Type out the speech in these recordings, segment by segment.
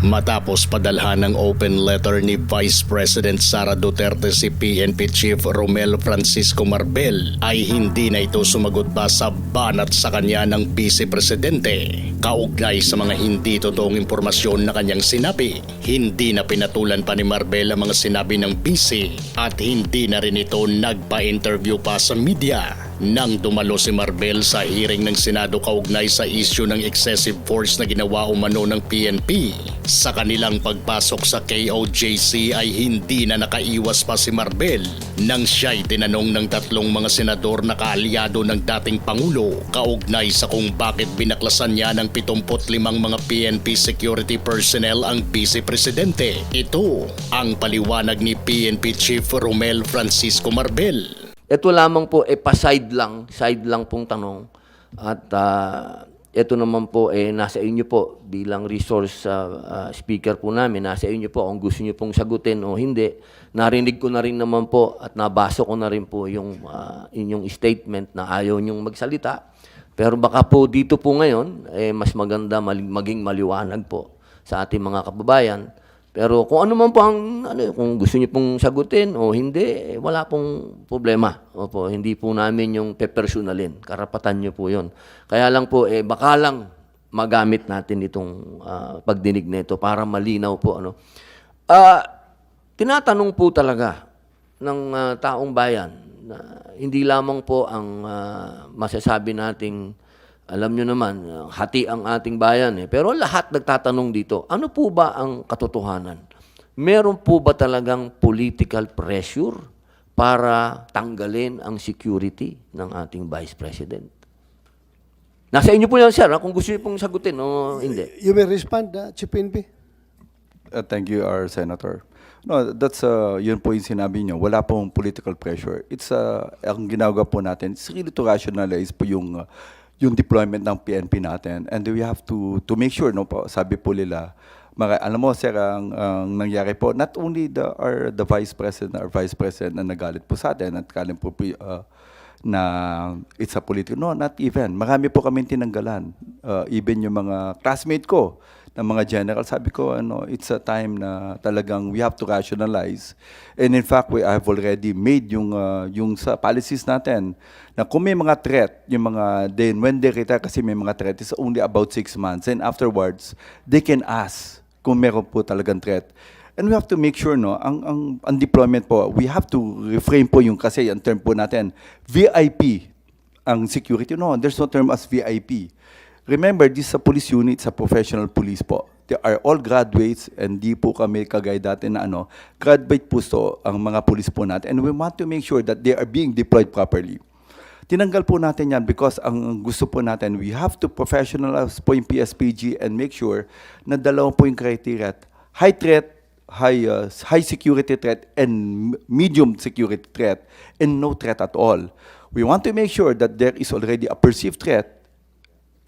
Matapos padalhan ng open letter ni Vice President Sara Duterte si PNP Chief Romel Francisco Marbel ay hindi na ito sumagot pa sa banat sa kanya ng Vice Presidente. Kaugnay sa mga hindi totoong impormasyon na kanyang sinabi, hindi na pinatulan pa ni Marbel ang mga sinabi ng Vice at hindi na rin ito nagpa-interview pa sa media. Nang dumalo si Marbel sa hearing ng Senado kaugnay sa issue ng excessive force na ginawa umano ng PNP. Sa kanilang pagpasok sa KOJC ay hindi na nakaiwas pa si Marbel nang siya'y tinanong ng tatlong mga senador na kaalyado ng dating Pangulo kaugnay sa kung bakit binaklasan niya ng 75 mga PNP security personnel ang Vice Presidente. Ito ang paliwanag ni PNP Chief Romel Francisco Marbel. Ito lamang po, eh, pa-side lang, side lang pong tanong. At ah, ito naman po, eh, nasa inyo po bilang resource ah, ah, speaker po namin, nasa inyo po kung gusto nyo pong sagutin o hindi. Narinig ko na rin naman po at nabasa ko na rin po yung ah, inyong statement na ayaw nyong magsalita. Pero baka po dito po ngayon, eh, mas maganda maging maliwanag po sa ating mga kababayan. Pero kung ano man po ang, ano, kung gusto niyo pong sagutin o hindi, eh, wala pong problema. Opo, hindi po namin yung pepersonalin. Karapatan niyo po yon. Kaya lang po, eh, baka lang magamit natin itong ah, pagdinig nito para malinaw po. Ano. Ah, tinatanong po talaga ng ah, taong bayan na hindi lamang po ang ah, masasabi nating alam nyo naman, uh, hati ang ating bayan eh. Pero lahat nagtatanong dito, ano po ba ang katotohanan? Meron po ba talagang political pressure para tanggalin ang security ng ating Vice President? Nasa inyo po yan, sir, ha, kung gusto niyo pong sagutin o hindi. You may respond, uh, Chief PNP. Uh, thank you, our Senator. No, that's, uh, yun po yung sinabi niyo. Wala pong political pressure. It's, uh, ang ginagawa po natin, it's really to rationalize po yung, uh, yung deployment ng PNP natin. And we have to, to make sure, no po, sabi po nila, mga, alam mo, sir, ang, ang nangyari po, not only the, our, the Vice President, our Vice President na nagalit po sa atin, at kalim po, uh, na it's a political. No, not even. Marami po kami tinanggalan. Uh, even yung mga classmate ko ng mga general, sabi ko, ano, it's a time na talagang we have to rationalize. And in fact, we have already made yung, uh, yung sa policies natin na kung may mga threat, yung mga, then when they retire, kasi may mga threat, is only about six months. And afterwards, they can ask kung meron po talagang threat. And we have to make sure, no, ang, ang, ang deployment po, we have to reframe po yung kasi, ang term po natin, VIP ang security. No, there's no term as VIP. Remember, this is a police unit, sa professional police po. They are all graduates and di po kami kagaya dati na ano, graduate po so ang mga police po natin. And we want to make sure that they are being deployed properly. Tinanggal po natin yan because ang gusto po natin, we have to professionalize po yung PSPG and make sure na dalawang po yung criteria. High threat, high, uh, high security threat and medium security threat and no threat at all. We want to make sure that there is already a perceived threat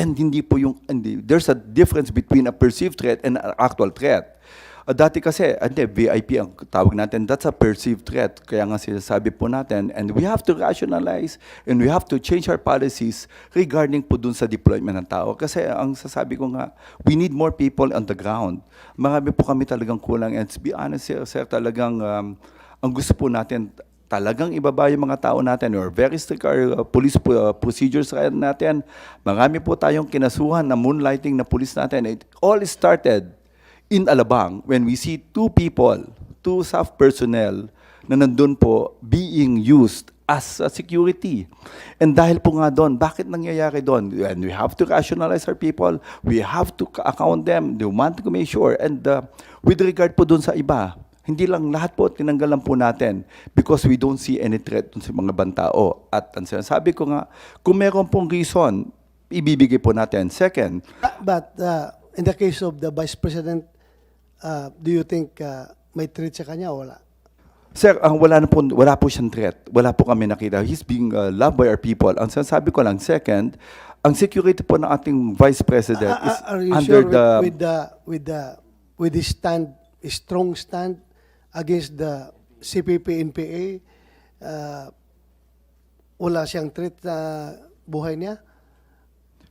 and hindi po yung, hindi, there's a difference between a perceived threat and an actual threat. Uh, dati kasi, hindi, VIP ang tawag natin, that's a perceived threat. Kaya nga sinasabi po natin, and we have to rationalize and we have to change our policies regarding po dun sa deployment ng tao. Kasi ang sasabi ko nga, we need more people on the ground. Marami po kami talagang kulang. And to be honest, sir, sir talagang um, ang gusto po natin, talagang ibaba yung mga tao natin or very strict our uh, police uh, procedures natin. Marami po tayong kinasuhan na moonlighting na police natin. It all started in Alabang when we see two people, two staff personnel na nandun po being used as a security. And dahil po nga doon, bakit nangyayari doon? And we have to rationalize our people. We have to account them. They want to make sure. And uh, with regard po doon sa iba, hindi lang lahat po tinanggalan po natin because we don't see any threat dun sa mga bantao. At ang sinasabi ko nga, kung meron pong reason, ibibigay po natin. Second, Uh, But uh, in the case of the Vice President, uh, do you think uh, may threat sa kanya o wala? Sir, ang wala na po, wala po siyang threat. Wala po kami nakita. He's being uh, loved by our people. Ang sinasabi ko lang, second, ang security po ng ating Vice President Uh, is uh, are you under sure the... with, with the with the with his stand, his strong stand against the CPP-NPA. Uh, wala siyang threat na buhay niya.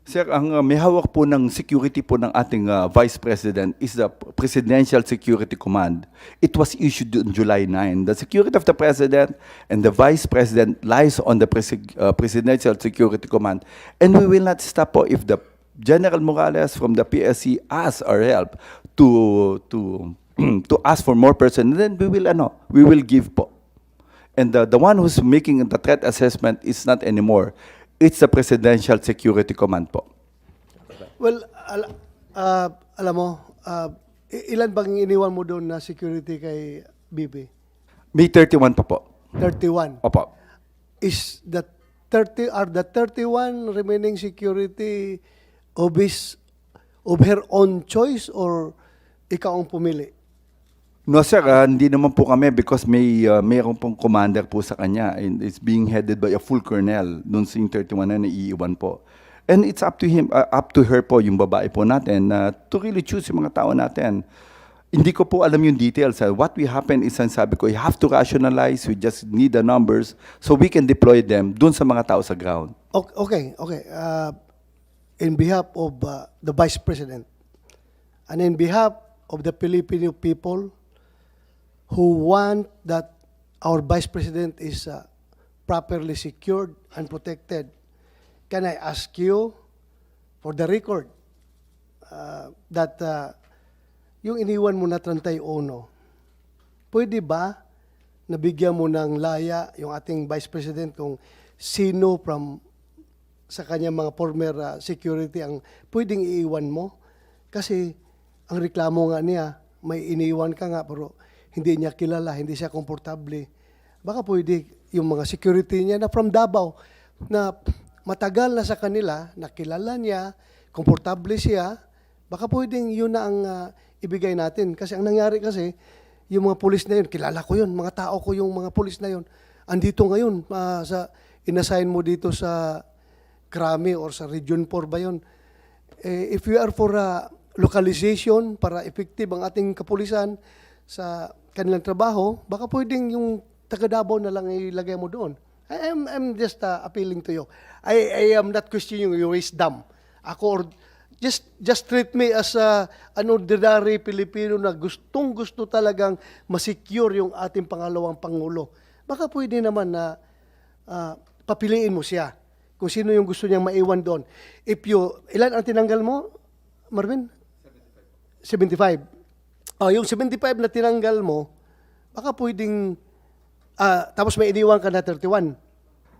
Sir, ang uh, may hawak po ng security po ng ating uh, Vice President is the Presidential Security Command. It was issued on July 9. The security of the President and the Vice President lies on the Presi- uh, Presidential Security Command. And we will not stop po if the General Morales from the PSC asks our help to to to ask for more person, then we will ano, we will give po. And the, the one who's making the threat assessment is not anymore. It's the Presidential Security Command po. Well, al- ah, alam mo, i- ilan bang iniwan mo doon na security kay BP? May 31 pa po. 31. Opo. Is the 30 are the 31 remaining security of his of her own choice or ikaw ang pumili? No sir, ah, hindi naman po kami because may uh, mayroon pong commander po sa kanya and it's being headed by a full colonel doon sa yung 31 na naiiwan po. And it's up to him, uh, up to her po, yung babae po natin, na to really choose yung mga tao natin. Hindi ko po alam yung details. ah. What we happen is, ang sabi ko, you have to rationalize, we just need the numbers so we can deploy them doon sa mga tao sa ground. Okay, okay. Uh, in behalf of uh, the Vice President and in behalf of the Filipino people who want that our Vice President is uh, properly secured and protected, can I ask you for the record uh, that uh, yung iniwan mo na 31, pwede ba nabigyan mo ng laya yung ating Vice President kung sino from sa kanyang mga former uh, security ang pwedeng iiwan mo? Kasi ang reklamo nga niya, may iniwan ka nga pero hindi niya kilala, hindi siya komportable. Baka pwede yung mga security niya na from Davao na matagal na sa kanila, nakilala niya, komportable siya, baka pwedeng yun na ang uh, ibigay natin. Kasi ang nangyari kasi, yung mga pulis na yun, kilala ko yun, mga tao ko yung mga pulis na yun. Andito ngayon, ah, sa, inassign mo dito sa Krami or sa Region 4 ba yun? Eh, if we are for ah, localization para effective ang ating kapulisan sa kanilang trabaho, baka pwedeng yung taga Davao na lang ilagay mo doon. I am I'm just ah, appealing to you. I, I am not questioning your wisdom. Ako just just treat me as a an ordinary Pilipino na gustong gusto talagang masecure yung ating pangalawang pangulo. Baka pwede naman na ah, papiliin mo siya kung sino yung gusto niyang maiwan doon. If you, ilan ang tinanggal mo, Marvin? 75. Oh, yung 75 na tinanggal mo, baka pwedeng, ah, tapos may iniwan ka na 31.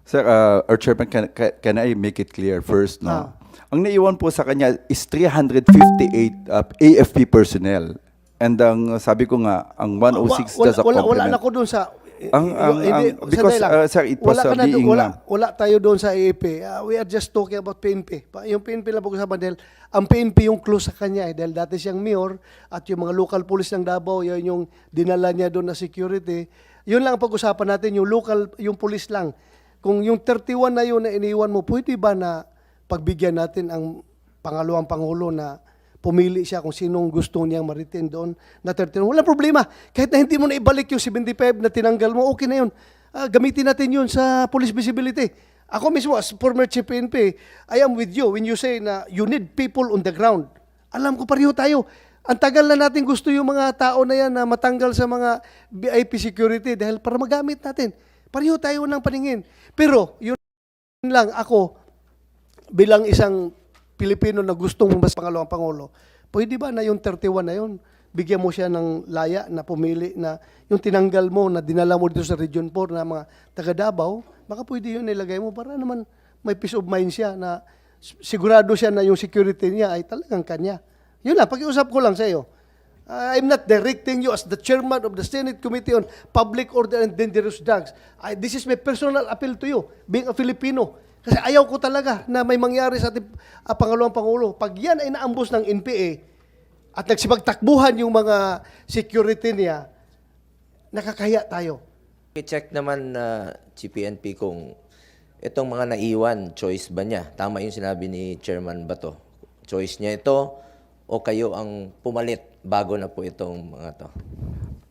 Sir, uh, our chairman, can, can, I make it clear first? No? Ah. Ang naiwan po sa kanya is 358 uh, AFP personnel. And ang sabi ko nga, ang 106 wala, just a wala, wala na ako doon sa... Ang- ang- hindi, ang- because, lang. uh, sir, it was, wala, ka uh, na doon- wala, lang. wala tayo doon sa AAP. Uh, we are just talking about PNP. Yung PNP lang pag-usapan dahil ang PNP yung close sa kanya eh, dahil dati siyang mayor at yung mga local police ng Davao, yun yung dinala niya doon na security. Yun lang ang pag-usapan natin, yung local, yung police lang. Kung yung 31 na yun na iniwan mo, pwede ba na pagbigyan natin ang pangalawang pangulo na pumili siya kung sinong gusto niyang maritin doon na 31. Walang problema. Kahit na hindi mo na ibalik yung 75 na tinanggal mo, okay na yun. Ah, gamitin natin yun sa police visibility. Ako mismo, as former chief PNP, I am with you when you say na you need people on the ground. Alam ko pareho tayo. Ang tagal na natin gusto yung mga tao na yan na matanggal sa mga VIP security dahil para magamit natin. Pareho tayo ng paningin. Pero, yun lang ako, bilang isang Pilipino na gustong mas pangalawang pangulo, pwede ba na yung 31 na yun, bigyan mo siya ng laya na pumili na yung tinanggal mo na dinala mo dito sa Region 4 na mga taga Davao, baka pwede yun nilagay mo para naman may peace of mind siya na sigurado siya na yung security niya ay talagang kanya. Yun lang, pag-iusap ko lang sa iyo. Uh, I'm not directing you as the chairman of the Senate Committee on Public Order and Dangerous Drugs. I, this is my personal appeal to you, being a Filipino. Kasi ayaw ko talaga na may mangyari sa ating ah, pangalawang pangulo. Pag yan ay naambos ng NPA at nagsipagtakbuhan yung mga security niya, nakakahiya tayo. I-check naman na GPNP kung itong mga naiwan, choice ba niya? Tama yung sinabi ni Chairman Bato. Choice niya ito o kayo ang pumalit bago na po itong mga to?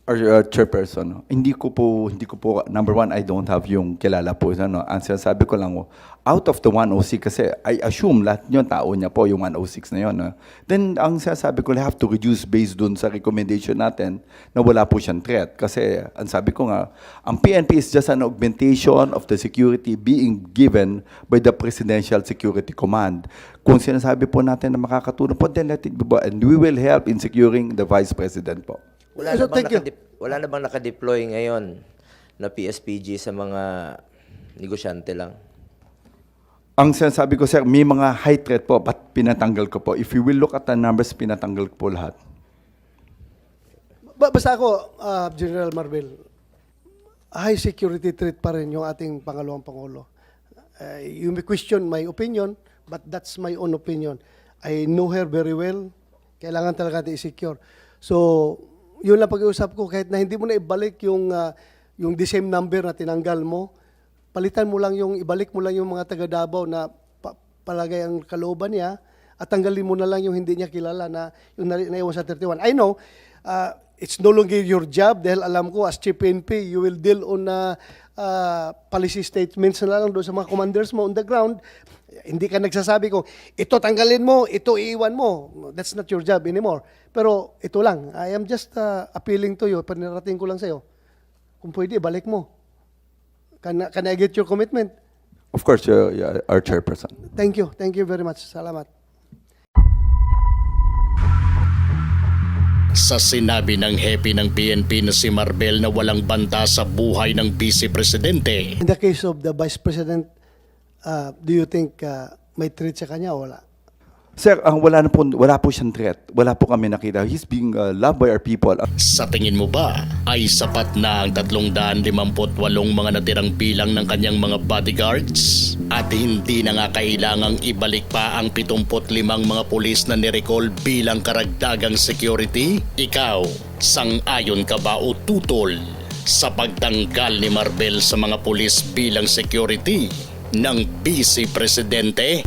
Our uh, chairperson, no? hindi ko po, hindi ko po, number one, I don't have yung kilala po. Ano, ang sinasabi ko lang, out of the 106, kasi I assume lahat yun, tao niya po, yung 106 na yun. no? Then, ang sinasabi ko, have to reduce based dun sa recommendation natin na wala po siyang threat. Kasi, ang sabi ko nga, ang PNP is just an augmentation of the security being given by the Presidential Security Command. Kung sinasabi po natin na makakatulong po, then let it be. And we will help in securing the Vice President po. Wala So, na bang, nakadip- wala na bang nakadeploy ngayon na PSPG sa mga negosyante lang? Ang sinasabi ko, sir, may mga high threat po, but pinatanggal ko po. If you will look at the numbers, pinatanggal ko po lahat. Ba- basta ako, ah, General Marvel, high security threat pa rin yung ating pangalawang pangulo. Uh, you may question my opinion, but that's my own opinion. I know her very well. Kailangan talaga natin i-secure. So, yun lang pag-iusap ko. Kahit na hindi mo na ibalik yung, ah, yung the same number na tinanggal mo, palitan mo lang yung, ibalik mo lang yung mga taga Davao na pa- palagay ang kalooban niya at tanggalin mo na lang yung hindi niya kilala na yung naiwan sa 31. I know, uh, it's no longer your job dahil alam ko as Chief PNP, you will deal on uh, uh, policy statements na lang doon sa mga commanders mo on the ground. Hindi ka nagsasabi ko, ito tanggalin mo, ito iiwan mo. That's not your job anymore. Pero ito lang, I am just uh, appealing to you, panirating ko lang sa'yo. Kung pwede, balik mo. Can, can I get your commitment? Of course, uh, yeah, our chairperson. Thank you. Thank you very much. Salamat. Sa sinabi ng hepe ng PNP na si Marbel na walang banta sa buhay ng Vice Presidente, In the case of the Vice President, uh, do you think uh, may threat sa kanya o wala? Sir, ang wala, na po, wala po siyang threat. Wala po kami nakita. He's being uh, loved by our people. sa tingin mo ba ay sapat na ang 358 mga natirang bilang ng kanyang mga bodyguards? At hindi na nga kailangang ibalik pa ang 75 mga pulis na nirecall bilang karagdagang security? Ikaw, sang-ayon ka ba o tutol sa pagtanggal ni Marbel sa mga pulis bilang security ng Vice Presidente?